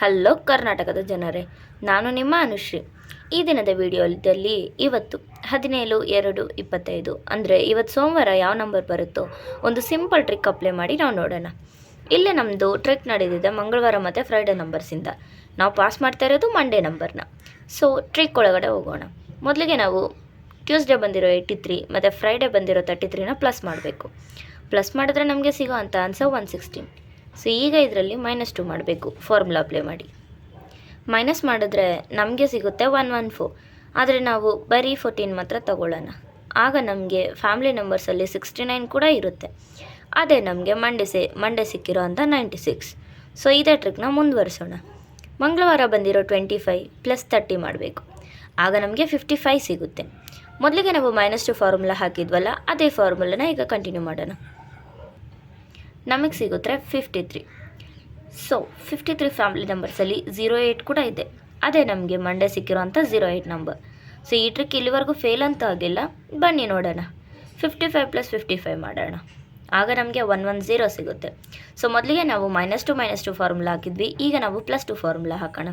Hello ಕರ್ನಾಟಕದ ಜನರೇ, ನಾನು ನಿಮ್ಮ ಅನುಶ್ರೀ. ಈ ದಿನದ ವಿಡಿಯೋದಲ್ಲಿ ಇವತ್ತು ಹದಿನೇಳು ಎರಡು ಇಪ್ಪತ್ತೈದು, ಅಂದರೆ ಇವತ್ತು ಸೋಮವಾರ ಯಾವ ನಂಬರ್ ಬರುತ್ತೋ ಒಂದು ಸಿಂಪಲ್ ಟ್ರಿಕ್ ಅಪ್ಲೈ ಮಾಡಿ ನಾವು ನೋಡೋಣ. ಇಲ್ಲೇ ನಮ್ಮದು ಟ್ರಿಕ್ ನಡೆದಿದೆ ಮಂಗಳವಾರ ಮತ್ತು ಫ್ರೈಡೇ ನಂಬರ್ಸಿಂದ. ನಾವು ಪಾಸ್ ಮಾಡ್ತಾ ಇರೋದು ಮಂಡೇ ನಂಬರ್ನ. ಸೊ ಟ್ರಿಕ್ ಒಳಗಡೆ ಹೋಗೋಣ. ಮೊದಲಿಗೆ ನಾವು ಟ್ಯೂಸ್ಡೇ ಬಂದಿರೋ ಏಯ್ಟಿ ತ್ರೀ ಮತ್ತು ಫ್ರೈಡೇ ಬಂದಿರೋ ತರ್ಟಿ ತ್ರೀನ ಪ್ಲಸ್ ಮಾಡಬೇಕು. ಪ್ಲಸ್ ಮಾಡಿದ್ರೆ ನಮಗೆ ಸಿಗೋ ಅಂತ ಆನ್ಸರ್ ಒನ್ ಸಿಕ್ಸ್ಟೀನ್ ಸೊ ಈಗ ಇದರಲ್ಲಿ ಮೈನಸ್ ಟು ಮಾಡಬೇಕು. ಫಾರ್ಮುಲಾ ಅಪ್ಲೈ ಮಾಡಿ. ಮೈನಸ್ ಮಾಡಿದ್ರೆ ನಮಗೆ ಸಿಗುತ್ತೆ ಒನ್ ಒನ್ ಫೋರ್ ಆದರೆ ನಾವು ಬರೀ ಫೋರ್ಟೀನ್ ಮಾತ್ರ ತಗೊಳ್ಳೋಣ. ಆಗ ನಮಗೆ ಫ್ಯಾಮಿಲಿ ನಂಬರ್ಸಲ್ಲಿ ಸಿಕ್ಸ್ಟಿ ನೈನ್ ಕೂಡ ಇರುತ್ತೆ. ಅದೇ ನಮಗೆ ಮಂಡೆ ಸಿ ಮಂಡೆ ಸಿಕ್ಕಿರೋ ಅಂಥ ನೈಂಟಿ ಸಿಕ್ಸ್ ಸೊ ಇದೇ ಟ್ರಿಕ್ನ ಮುಂದುವರಿಸೋಣ. ಮಂಗಳವಾರ ಬಂದಿರೋ ಟ್ವೆಂಟಿ ಫೈವ್ ಪ್ಲಸ್ ತರ್ಟಿ ಮಾಡಬೇಕು. ಆಗ ನಮಗೆ ಫಿಫ್ಟಿ ಫೈವ್ ಸಿಗುತ್ತೆ. ಮೊದಲಿಗೆ ನಾವು ಮೈನಸ್ ಟು ಫಾರ್ಮುಲಾ ಹಾಕಿದ್ವಲ್ಲ, ಅದೇ ಫಾರ್ಮುಲಾನ ಈಗ ಕಂಟಿನ್ಯೂ ಮಾಡೋಣ. ನಮಗೆ ಸಿಗುತ್ತೆ fifty three so fifty three family ನಂಬರ್ಸಲ್ಲಿ zero eight ಕೂಡ ಇದೆ. ಅದೇ ನಮಗೆ ಮಂಡೆ ಸಿಕ್ಕಿರೋ ಅಂಥ ಝೀರೋ ಏಯ್ಟ್ ನಂಬರ್ ಸೊ ಈ ಟ್ರಿಕ್ ಇಲ್ಲಿವರೆಗೂ ಫೇಲ್ ಅಂತ ಆಗಿಲ್ಲ. ಬನ್ನಿ ನೋಡೋಣ. Fifty five plus fifty five ಮಾಡೋಣ. ಆಗ ನಮಗೆ ಒನ್ ಒನ್ ಝೀರೋ ಸಿಗುತ್ತೆ. ಸೊ ಮೊದಲಿಗೆ ನಾವು minus two minus two formula ಹಾಕಿದ್ವಿ. ಈಗ ನಾವು ಪ್ಲಸ್ ಟು ಫಾರ್ಮುಲಾ ಹಾಕೋಣ.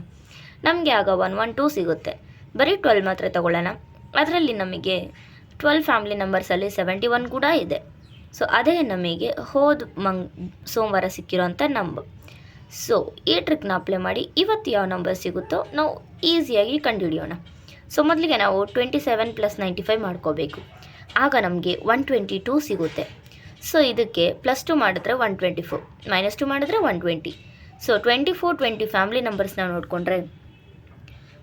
ನಮಗೆ ಆಗ ಒನ್ ಒನ್ ಟೂ ಸಿಗುತ್ತೆ. ಬರೀ ಟ್ವೆಲ್ ಮಾತ್ರ ತಗೊಳ್ಳೋಣ. ಅದರಲ್ಲಿ ನಮಗೆ ಟ್ವೆಲ್ ಫ್ಯಾಮಿಲಿ ನಂಬರ್ಸಲ್ಲಿ ಸೆವೆಂಟಿ ಒನ್ ಕೂಡ ಇದೆ. ಸೊ ಅದೇ ನಮಗೆ ಹೋದ ಮಂಗ್, ಸೋಮವಾರ ಸಿಕ್ಕಿರೋಂಥ ನಂಬರ್ ಸೊ ಈ ಟ್ರಿಕ್ನ ಅಪ್ಲೈ ಮಾಡಿ ಇವತ್ತು ಯಾವ ನಂಬರ್ ಸಿಗುತ್ತೋ ನಾವು ಈಸಿಯಾಗಿ ಕಂಡುಹಿಡಿಯೋಣ. ಸೊ ಮೊದಲಿಗೆ ನಾವು twenty seven plus ninety five ಮಾಡ್ಕೋಬೇಕು. ಆಗ ನಮಗೆ ಒನ್ ಟ್ವೆಂಟಿ ಟೂ ಸಿಗುತ್ತೆ. ಸೊ ಇದಕ್ಕೆ ಪ್ಲಸ್ ಟು ಮಾಡಿದ್ರೆ one twenty four minus two ಮಾಡಿದ್ರೆ one twenty so twenty four twenty family ನಂಬರ್ಸ್ನ ನೋಡಿಕೊಂಡ್ರೆ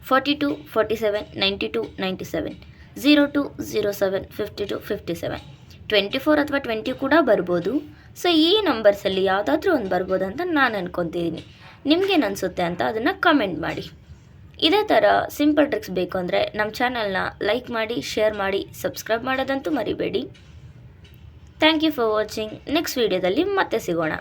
forty to forty seven ninety to ninety seven zero to zero seven fifty to fifty seven twenty four ಅಥವಾ twenty ಕೂಡ ಬರ್ಬೋದು. So ಈ ನಂಬರ್ಸಲ್ಲಿ ಯಾವುದಾದ್ರೂ ಒಂದು ಬರ್ಬೋದು ಅಂತ ನಾನು ಅನ್ಕೊತಿದ್ದೀನಿ ನಿಮ್ಗೇನು ಅನಿಸುತ್ತೆ ಅಂತ ಅದನ್ನು ಕಮೆಂಟ್ ಮಾಡಿ. ಇದೇ ಥರ ಸಿಂಪಲ್ ಟ್ರಿಕ್ಸ್ ಬೇಕು ಅಂದರೆ ನಮ್ಮ ಚಾನಲ್ನ ಲೈಕ್ ಮಾಡಿ ಶೇರ್ ಮಾಡಿ ಸಬ್ಸ್ಕ್ರೈಬ್ ಮಾಡೋದಂತೂ ಮರಿಬೇಡಿ. Thank you for watching next ವೀಡಿಯೋದಲ್ಲಿ ಮತ್ತೆ ಸಿಗೋಣ.